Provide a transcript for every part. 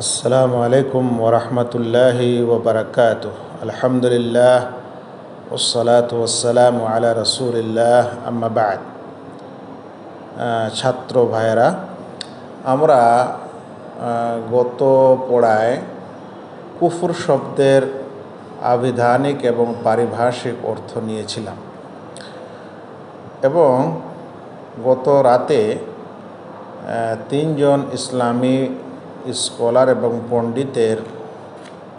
আসসালামু আলাইকুম ওরহমতুল্লাহি ওবরাকাত আলহামদুলিল্লাহ ওসলাত ওসালাম আলা রসুলিল্লাহ আম্মাবাদ ছাত্র ভাইয়েরা, আমরা গত পড়ায় কুফুর শব্দের আবিধানিক এবং পারিভাষিক অর্থ নিয়েছিলাম। এবং গত রাতে তিনজন ইসলামী স্কলার এবং পণ্ডিতের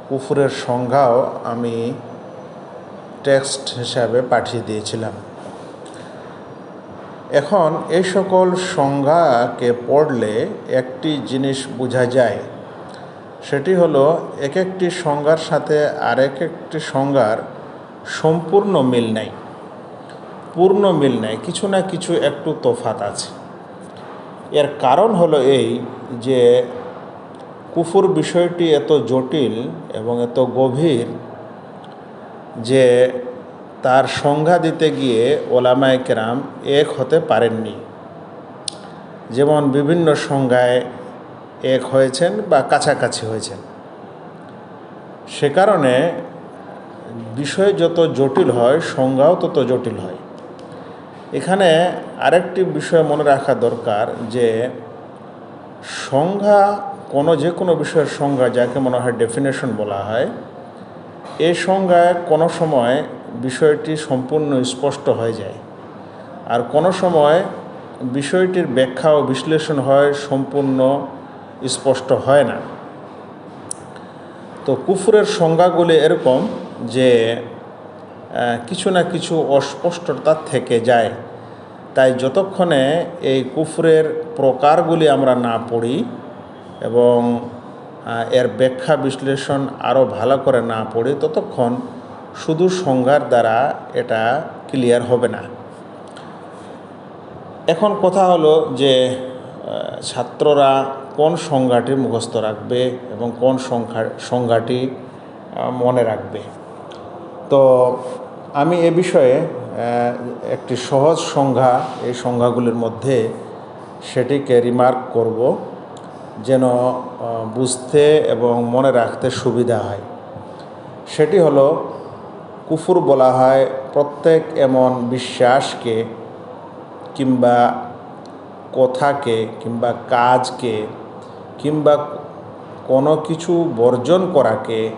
কুফুরের সংজ্ঞাও আমি টেক্সট হিসাবে পাঠিয়ে দিয়েছিলাম। এখন এই সকল সংজ্ঞাকে পড়লে একটি জিনিস বোঝা যায়। সেটি হলো এক একটি সংজ্ঞার সাথে আরেক একটি সংজ্ঞার সম্পূর্ণ মিল নাই, পূর্ণ মিল নাই, কিছু না কিছু একটু তফাত আছে। এর কারণ হলো এই যে কুফুর বিষয়টি এত জটিল এবং এত গভীর যে তার সংজ্ঞা দিতে গিয়ে ওলামায় কেরাম এক হতে পারেননি। যেমন বিভিন্ন সংজ্ঞায় এক হয়েছেন বা কাছাকাছি হয়েছেন। সে কারণে বিষয় যত জটিল হয়, সংজ্ঞাও তত জটিল হয়। এখানে আরেকটি বিষয় মনে রাখা দরকার যে সংজ্ঞা কোনো যে কোনো বিষয়ের সংজ্ঞা যাকে মনে হয় ডেফিনেশন বলা হয় এই সংজ্ঞায় কোনো সময় বিষয়টি সম্পূর্ণ স্পষ্ট হয়ে যায়। আর কোনো সময় বিষয়টির ব্যাখ্যা ও বিশ্লেষণ হয় সম্পূর্ণ স্পষ্ট হয় না। তো কুফুরের সংজ্ঞাগুলি এরকম যে কিছু না কিছু অস্পষ্টতা থেকে যায়। তাই যতক্ষণে এই কুফরের প্রকারগুলি আমরা না পড়ি এবং এর ব্যাখ্যা বিশ্লেষণ আরও ভালো করে না পড়ি ততক্ষণ শুধু সংজ্ঞার দ্বারা এটা ক্লিয়ার হবে না। এখন কথা হলো যে ছাত্ররা কোন সংজ্ঞাটি মুখস্থ রাখবে এবং কোন সংখ্যা, সংজ্ঞাটি মনে রাখবে। তো আমি এ বিষয়ে একটি সহজ সংজ্ঞা, এই সংজ্ঞাগুলির মধ্যে সেটিকে রিমার্ক করব। যেন বুঝতে এবং মনে রাখতে সুবিধা হয়। সেটি হলো, কুফুর বলা হয় প্রত্যেক এমন বিশ্বাসকে কিংবা কথাকে কিংবা কাজকে কিংবা কোনো কিছু বর্জন করাকে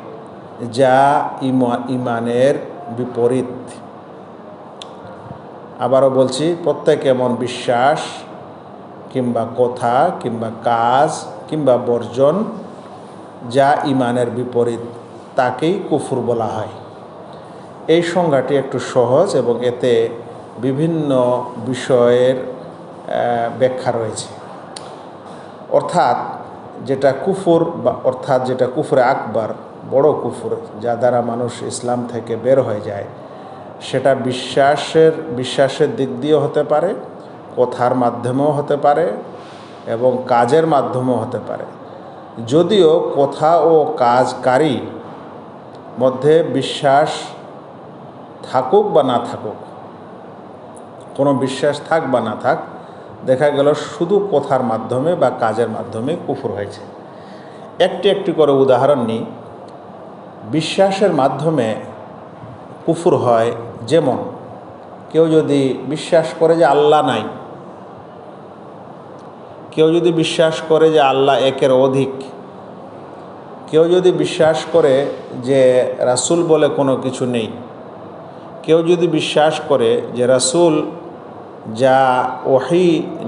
যা ইমা, ইমানের বিপরীত। আবারও বলছি, প্রত্যেক এমন বিশ্বাস কিংবা কথা, কিংবা কাজ, কিংবা বর্জন, যা ইমানের বিপরীত, তাকেই কুফুর বলা হয়। এই সংজ্ঞাটি একটু সহজ এবং এতে বিভিন্ন বিষয়ের ব্যাখ্যা রয়েছে। অর্থাৎ যেটা কুফুর বা, অর্থাৎ যেটা কুফরে আকবার, বড় কুফুর, যা দ্বারা মানুষ ইসলাম থেকে বের হয়ে যায়, সেটা বিশ্বাসের বিশ্বাসের দিক দিয়েও হতে পারে কথার মাধ্যমেও হতে পারে এবং কাজের মাধ্যমেও হতে পারে। যদিও কথা ও কাজকারী মধ্যে বিশ্বাস থাকুক বা না থাকুক, কোনো বিশ্বাস থাক বা না থাক, দেখা গেল শুধু কথার মাধ্যমে বা কাজের মাধ্যমে কুফুর হয়েছে। একটি একটি করে উদাহরণ নিই। বিশ্বাসের মাধ্যমে কুফুর হয় যেমন, কেউ যদি বিশ্বাস করে যে আল্লাহ নাই কেউ যদি বিশ্বাস করে যে আল্লাহ একের অধিক, কেউ যদি বিশ্বাস করে যে রাসূল বলে কোনো কিছু নেই, কেউ যদি বিশ্বাস করে যে রাসূল যা ওহি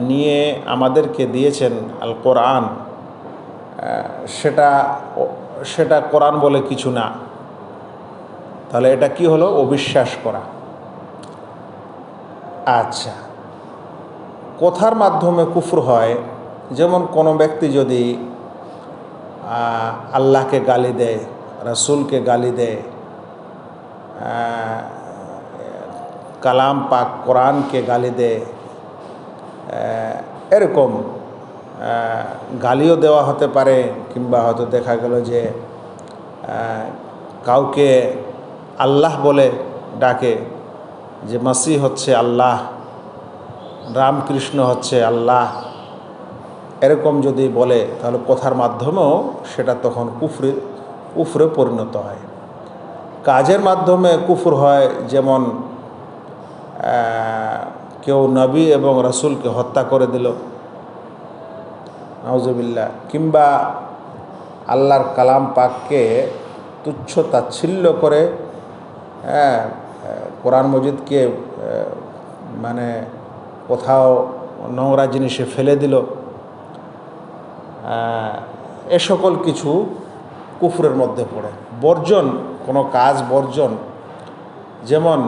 নিয়ে আমাদেরকে দিয়েছেন আল কোরআন সেটা সেটা কোরআন বলে কিছু না, তাহলে এটা কি হলো? অবিশ্বাস করা। আচ্ছা কথার মাধ্যমে কুফর হয় যেমন কোনো ব্যক্তি যদি আল্লাহকে গালি দেয়, রাসূলকে গালি দেয় কালাম পাক কোরআনকে গালি দেয় এরকম গালিও দেওয়া হতে পারে, কিংবা হয়তো দেখা গেল যে কাউকে আল্লাহ বলে ডাকে যে মাসি হচ্ছে আল্লাহ, রামকৃষ্ণ হচ্ছে আল্লাহ এরকম যদি বলে, তাহলে কথার মাধ্যমেও সেটা তখন কুফরে কুফরে পরিণত হয়। কাজের মাধ্যমে কুফর হয়, যেমন কেউ নবী এবং রসুলকে হত্যা করে দিল নওজবিল্লা কিংবা আল্লাহর কালাম পাককে তুচ্ছ তাচ্ছিল্য করে হ্যাঁ কোরআন মজিদকে মানে কোথাও নোংরা জিনিসে ফেলে দিল এ সকল কিছু কুফুরের মধ্যে পড়ে। বর্জন, কোনো কাজ বর্জন, যেমন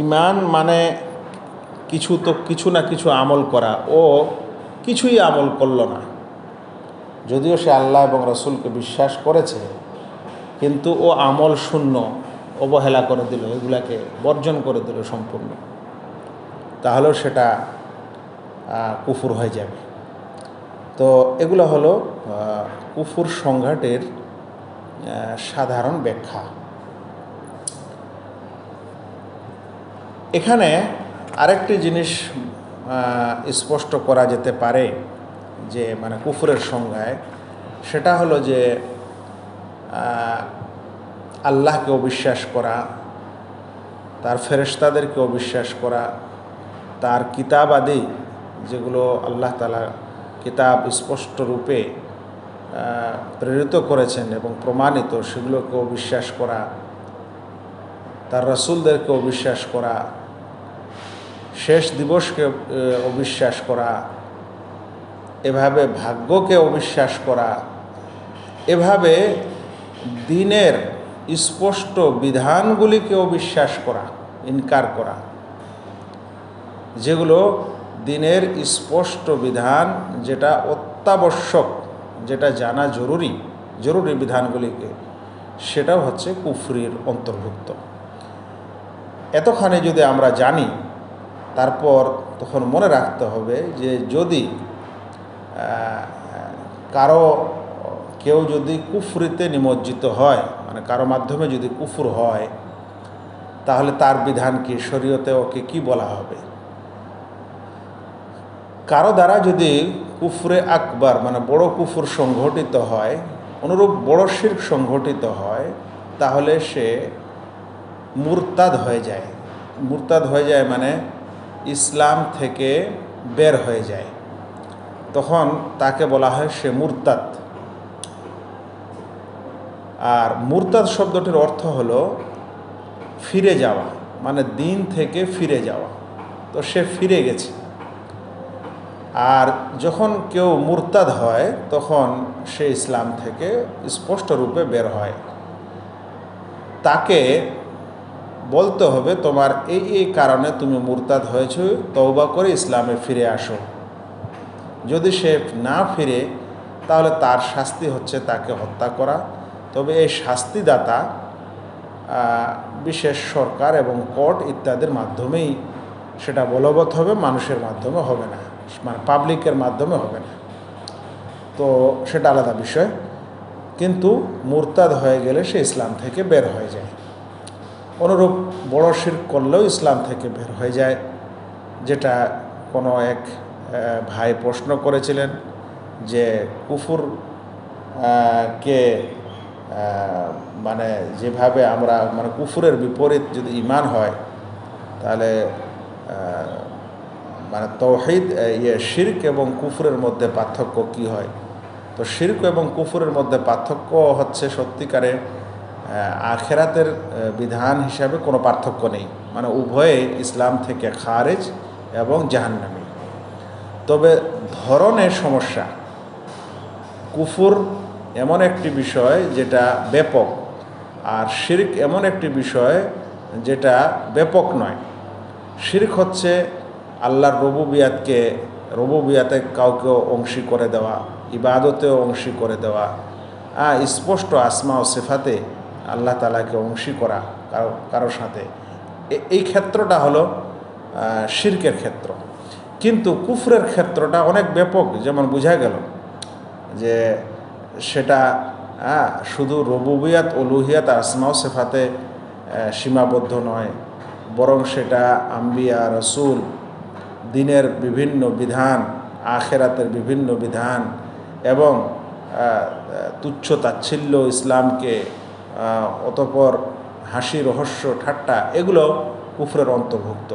ইমান মানে কিছু তো কিছু না কিছু আমল করা। ও কিছুই আমল করল না। যদিও সে আল্লাহ এবং রসুলকে বিশ্বাস করেছে, কিন্তু ও আমল শূন্য, অবহেলা করে দিল, এগুলাকে বর্জন করে দিল সম্পূর্ণ। তাহলেও সেটা কুফুর হয়ে যাবে। তো এগুলো হলো কুফুর সংঘাটের সাধারণ ব্যাখ্যা। এখানে আরেকটি জিনিস স্পষ্ট করা যেতে পারে যে মানে কুফুরের সংজ্ঞায়, সেটা হলো যে আল্লাহকে অবিশ্বাস করা, তার ফেরেস্তাদেরকে অবিশ্বাস করা, তার কিতাব আদি যেগুলো আল্লাহ তালা কিতাব স্পষ্ট রূপে প্রেরিত করেছেন এবং প্রমাণিত, সেগুলোকেও বিশ্বাস করা, তার রসুলদেরকে অবিশ্বাস করা, শেষ দিবসকে অবিশ্বাস করা, এভাবে ভাগ্যকে অবিশ্বাস করা, এভাবে দিনের স্পষ্ট বিধানগুলিকে অবিশ্বাস করা, ইনকার করা, যেগুলো দিনের স্পষ্ট বিধান যেটা অত্যাবশ্যক, যেটা জানা জরুরি জরুরি বিধানগুলিকে, সেটাও হচ্ছে কুফরির অন্তর্ভুক্ত। এতখানি যদি আমরা জানি, তারপর তখন মনে রাখতে হবে যে যদি কারও, কেউ যদি কুফরিতে নিমজ্জিত হয় মানে কারও মাধ্যমে যদি কুফুর হয়, তাহলে তার বিধান কি? শরীয়তে ওকে কি বলা হবে? কারও দ্বারা যদি কুফরে আকবার মানে বড় কুফুর সংঘটিত হয়, অনুরূপ বড় শির সংঘটিত হয়, তাহলে সে মুরতাদ হয়ে যায়। মুরতাদ হয়ে যায় মানে ইসলাম থেকে বের হয়ে যায়। তখন তাকে বলা হয় সে মুরতাদ। আর মুরতাদ শব্দটির অর্থ হলো ফিরে যাওয়া মানে দিন থেকে ফিরে যাওয়া। তো সে ফিরে গেছে। আর যখন কেউ মুরতাদ হয়, তখন সে ইসলাম থেকে স্পষ্ট রূপে বের হয়। তাকে বলতে হবে, তোমার এই এই কারণে তুমি মুরতাদ হয়েছ তৌবা করে ইসলামে ফিরে আসো। যদি সে না ফিরে, তাহলে তার শাস্তি হচ্ছে তাকে হত্যা করা। তবে এই শাস্তিদাতা বিশেষ সরকার এবং কোর্ট ইত্যাদির মাধ্যমেই সেটা বলবৎ হবে, মানুষের মাধ্যমে হবে না। মানে পাবলিকের মাধ্যমে হবে না। তো সেটা আলাদা বিষয়। কিন্তু মুরতাদ হয়ে গেলে সে ইসলাম থেকে বের হয়ে যায়। অনুরূপ বড় শির করলেও ইসলাম থেকে বের হয়ে যায়। যেটা কোনো এক ভাই প্রশ্ন করেছিলেন যে কুফুর কে মানে যেভাবে আমরা মানে কুফুরের বিপরীত যদি ইমান হয়, তাহলে মানে তৌহিদ ইয়ে শির্ক এবং কুফুরের মধ্যে পার্থক্য কি হয়? তো শির্ক এবং কুফুরের মধ্যে পার্থক্য হচ্ছে সত্যিকারে আখেরাতের বিধান হিসাবে কোনো পার্থক্য নেই। মানে উভয়ে ইসলাম থেকে খারেজ এবং জাহান্নামি। তবে ধরনের সমস্যা, কুফুর এমন একটি বিষয় যেটা ব্যাপক আর শির্ক এমন একটি বিষয় যেটা ব্যাপক নয়। শির্ক হচ্ছে আল্লাহর রবুবিয়াতকে, রবুবিয়াতে কাউকে অংশী করে দেওয়া, ইবাদতেও অংশী করে দেওয়া স্পষ্ট আসমা ও সেফাতে আল্লাহ তালাকে অংশী করা কারও কারোর সাথে। এই ক্ষেত্রটা হলো শির্কের ক্ষেত্র। কিন্তু কুফরের ক্ষেত্রটা অনেক ব্যাপক, যেমন বোঝা গেল যে সেটা শুধু রবুবিয়াত অলুহিয়াত আসমাও সেফাতে সীমাবদ্ধ নয়, বরং সেটা আম্বিয়া, রসুল দিনের বিভিন্ন বিধান, আখেরাতের বিভিন্ন বিধান এবং তুচ্ছ তাচ্ছিল্য ইসলামকে অতপর হাসি, রহস্য, ঠাট্টা এগুলো কুফরের অন্তর্ভুক্ত।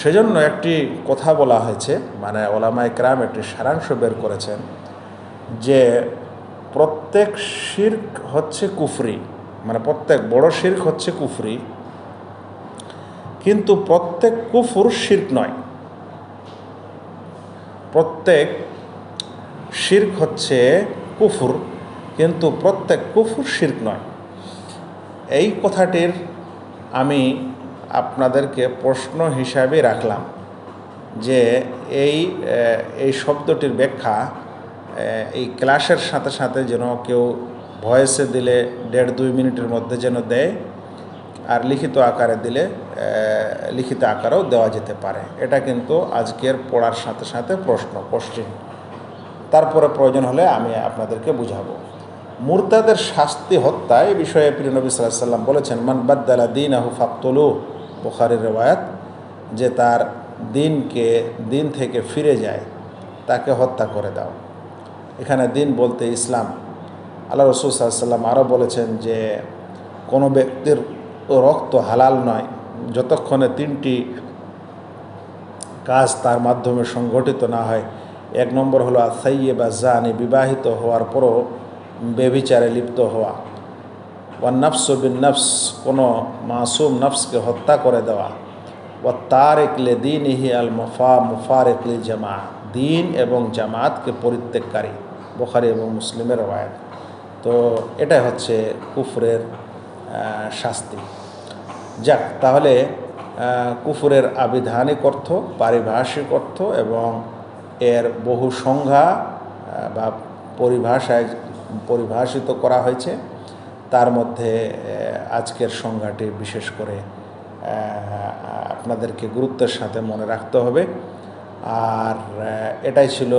সেজন্য একটি কথা বলা হয়েছে মানে ওলামায় ক্রাম একটি সারাংশ বের করেছেন যে প্রত্যেক শির্ক হচ্ছে কুফরি মানে প্রত্যেক বড় শির্ক হচ্ছে কুফরি, কিন্তু প্রত্যেক কুফুর শির্ক নয়। প্রত্যেক শির্ক হচ্ছে কুফুর, কিন্তু প্রত্যেক কুফুর শির্ক নয়। এই কথাটির আমি আপনাদেরকে প্রশ্ন হিসাবে রাখলাম যে এই এই শব্দটির ব্যাখ্যা এই ক্লাসের সাথে সাথে যেন কেউ ভয়েসে দিলে দেড় দুই মিনিটের মধ্যে যেন দেয় আর লিখিত আকারে দিলে লিখিত আকারেও দেওয়া যেতে পারে। এটা কিন্তু আজকের পড়ার সাথে সাথে প্রশ্ন কোশ্চিন তারপরে প্রয়োজন হলে আমি আপনাদেরকে বুঝাবো। মুরতাদের শাস্তি হত্যা এই বিষয়ে প্রিয় নবী সাল্লাহ সাল্লাম বলেছেন, মান বাদ্দালা দিন আহু ফাকতলু। বুখারির রেওয়ায়াত, যে তার দিনকে, দিন থেকে ফিরে যায়, তাকে হত্যা করে দাও। এখানে দিন বলতে ইসলাম। আল্লাহ রসুল সাল্লাম আরও বলেছেন যে, কোনো ব্যক্তির রক্ত হালাল নয়। যতক্ষণে তিনটি কাজ তার মাধ্যমে সংগঠিত না হয়, এক নম্বর হলো আসাইয়ে বা জানি বিবাহিত হওয়ার পরও বেবিচারে লিপ্ত হওয়া। ওয়া নফস বিন নফস, কোনো মাসুম নফসকে হত্যা করে দেওয়া। ও তার একলে দিন ইহি আল মুফা মুফার একলি জামা দিন এবং জামাতকে পরিত্যাগকারী। বোখারি এবং মুসলিমের রায় তো এটাই হচ্ছে কুফরের শাস্তি। যাক, তাহলে কুফুরের আবিধানিক অর্থ, পারিভাষিক অর্থ এবং এর বহু সংজ্ঞা বা পরিভাষায় পরিভাষিত করা হয়েছে। তার মধ্যে আজকের সংজ্ঞাটি বিশেষ করে আপনাদেরকে গুরুত্বের সাথে মনে রাখতে হবে। আর এটাই ছিল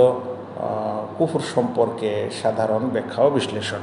কুফুর সম্পর্কে সাধারণ ব্যাখ্যা ও বিশ্লেষণ।